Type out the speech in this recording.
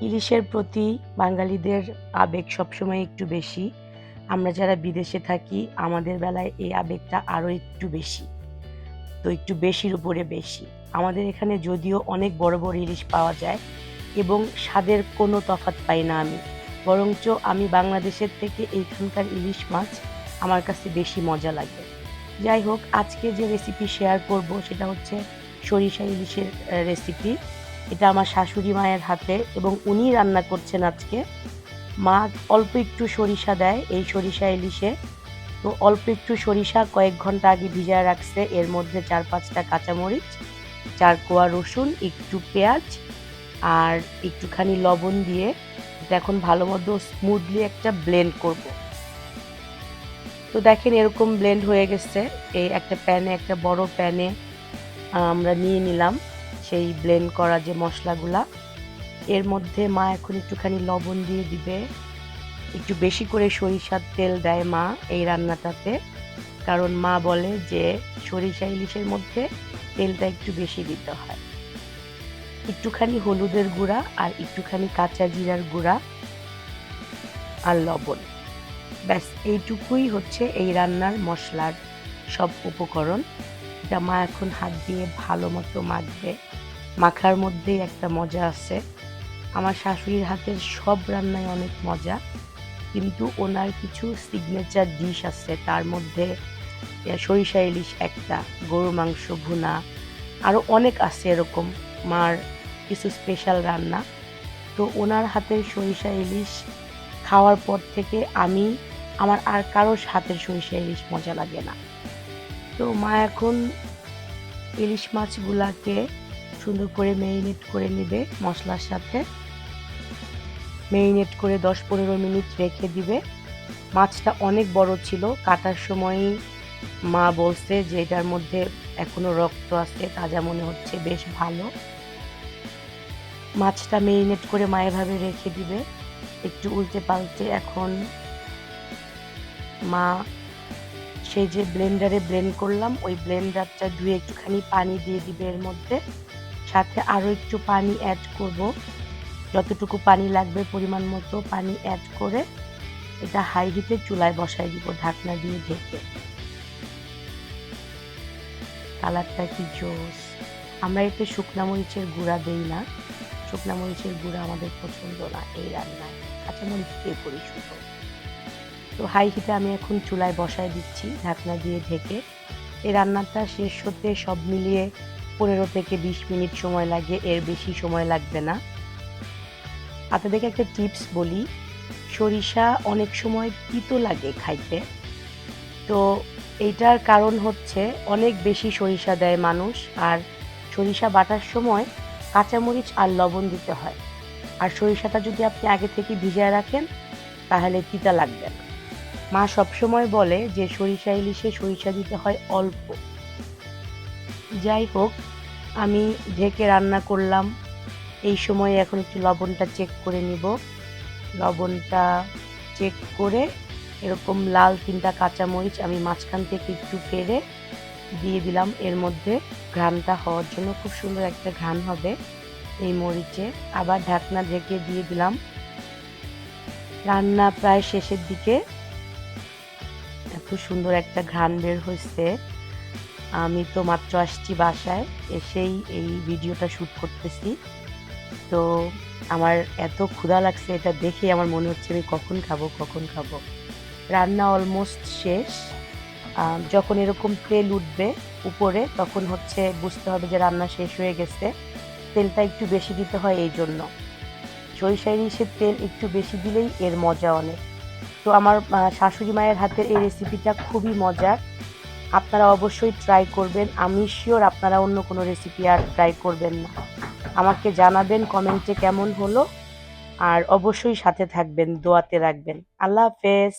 ইলিশের প্রতি বাঙালিদের আবেগ সবসময় একটু বেশি। আমরা যারা বিদেশে থাকি, আমাদের বেলায় এই আবেগটা আরও একটু বেশি। তো একটু বেশির উপরে বেশি। আমাদের এখানে যদিও অনেক বড় বড় ইলিশ পাওয়া যায় এবং স্বাদের কোনো তফাৎ পাই না আমি। বরঞ্চ আমি বাংলাদেশের থেকে এইখানকার ইলিশ মাছ আমার কাছে বেশি মজা লাগে। যাই হোক, আজকে যে রেসিপি শেয়ার করব সেটা হচ্ছে সরিষা ইলিশের রেসিপি এটা আমার শাশুড়ি মায়ের হাতে এবং উনি রান্না করছেন আজকে। মা অল্প একটু সরিষা দেয়, এই সরিষা ইলিশে। তো অল্প একটু সরিষা কয়েক ঘণ্টা আগে ভিজায় রাখছে। এর মধ্যে চার পাঁচটা কাঁচামরিচ, চার কোয়া রসুন, একটু পেঁয়াজ আর একটুখানি লবণ দিয়ে এটা এখন ভালো মতো স্মুথলি একটা ব্লেন্ড করব। তো দেখেন এরকম ব্লেন্ড হয়ে গেছে। এই একটা প্যানে একটা বড় প্যানে আমরা নিয়ে নিলাম। সেই ব্লেন্ড করা যে মশলাগুলা, এর মধ্যে মা এখন একটুখানি লবণ দিয়ে দিবে। একটু বেশি করে সরিষার তেল দেয় মা এই রান্নাটাতে, কারণ মা বলে যে সরিষা ইলিশের মধ্যে তেলটা একটু বেশি দিতে হয়। একটুখানি হলুদের গুঁড়া আর একটুখানি কাঁচা জিরার গুঁড়া আর লবণ। ব্যাস, এইটুকুই হচ্ছে এই রান্নার মশলার সব উপকরণ। এটা মা এখন হাত দিয়ে ভালো মতো মাখবে। মাখার মধ্যেই একটা মজা আছে। আমার শাশুড়ির হাতের সব রান্নায় অনেক মজা। কিন্তু ওনার কিছু সিগনেচার ডিশ আছে। তার মধ্যে সরিষা ইলিশ একটা, গরু মাংস ভুনা আরও অনেক আছে এরকম মার কিছু স্পেশাল রান্না। তো ওনার হাতের সরিষা ইলিশ খাওয়ার পর থেকে আমি, আমার আর কারোর হাতের সরিষা ইলিশ মজা লাগে না। তো মা এখন ইলিশ মাছগুলাকে সুন্দর করে মেরিনেট করে নেবে মশলার সাথে। মেরিনেট করে দশ পনেরো মিনিট রেখে দিবে। মাছটা অনেক বড় ছিল, কাটার সময়ই মা বলছে যে এটার মধ্যে এখনও রক্ত আছে, তাজা মনে হচ্ছে, বেশ ভালো। মাছটা মেরিনেট করে মা এভাবে রেখে দিবে। একটু উল্টে পাল্টে এখন মা সেই যে ব্লেন্ডারে ব্লেন্ড করলাম, ওই ব্লেন্ডারটা ধুয়ে একটুখানি পানি দিয়ে দিবে এর মধ্যে। সাথে আরও একটু পানি অ্যাড করব। যতটুকু পানি লাগবে পরিমাণ মতো পানি অ্যাড করে এটা হাই হিটে চুলায় বসাই দিব, ঢাকনা দিয়ে ঢেকে। কালারটা কি জোস। আমরা এতে শুকনা মরিচের গুঁড়া দেই না। শুকনা মরিচের গুঁড়া আমাদের পছন্দ না এই রান্নায়। কাঁচা মরিচ দিয়ে করি শুধু। তো হাই হিটে আমি এখন চুলায় বসায় দিচ্ছি, ঢাকনা দিয়ে ঢেকে। এই রান্নাটা শেষ হতে সব মিলিয়ে পনেরো থেকে বিশ মিনিট সময় লাগে, এর বেশি সময় লাগবে না। আপনাদেরকে একটা টিপস বলি, সরিষা অনেক সময় তিতো লাগে খাইতে। তো এইটার কারণ হচ্ছে অনেক বেশি সরিষা দেয় মানুষ, আর সরিষা বাটার সময় কাঁচামরিচ আর লবণ দিতে হয়। আর সরিষাটা যদি আপনি আগে থেকে ভিজিয়ে রাখেন, তাহলে তিতা লাগবে না। মা সবসময় বলে যে সরিষা ইলিশে সরিষা দিতে হয় অল্প। যাই হোক আমি ঢেকে রান্না করলাম। এই সময়ে এখন একটু লবণটা চেক করে নিব। লবণটা চেক করে এরকম লাল তিনটা কাঁচামরিচ আমি মাঝখান থেকে একটু ফেরে দিয়ে দিলাম। এর মধ্যে ঘ্রানটা হওয়ার জন্য খুব সুন্দর একটা ঘ্রান হবে এই মরিচে। আবার ঢাকনা ঢেকে দিয়ে দিলাম। রান্না প্রায় শেষের দিকে। এত সুন্দর একটা ঘ্রাণ বের হয়েছে। আমি তো মাত্র আসছি বাসায়, এসেই এই ভিডিওটা শ্যুট করতেছি। তো আমার এত ক্ষুধা লাগছে এটা দেখে আমার মনে হচ্ছে আমি কখন খাব কখন খাব। রান্না অলমোস্ট শেষ। যখন এরকম তেল উঠবে উপরে, তখন হচ্ছে বুঝতে হবে যে রান্না শেষ হয়ে গেছে। তেলটা একটু বেশি দিতে হয় এই জন্য। সরিষা ইলিশের তেল একটু বেশি দিলেই এর মজা অনেক। তো আমার শাশুড়ি মায়ের হাতের এই রেসিপিটা খুবই মজার। আপনারা অবশ্যই ট্রাই করবেন। আমি শিওর আপনারা অন্য কোনো রেসিপি আর ট্রাই করবেন না। আমাকে জানাবেন কমেন্টে কেমন হলো। আর অবশ্যই সাথে থাকবেন, দোয়াতে রাখবেন। আল্লাহ হাফেজ।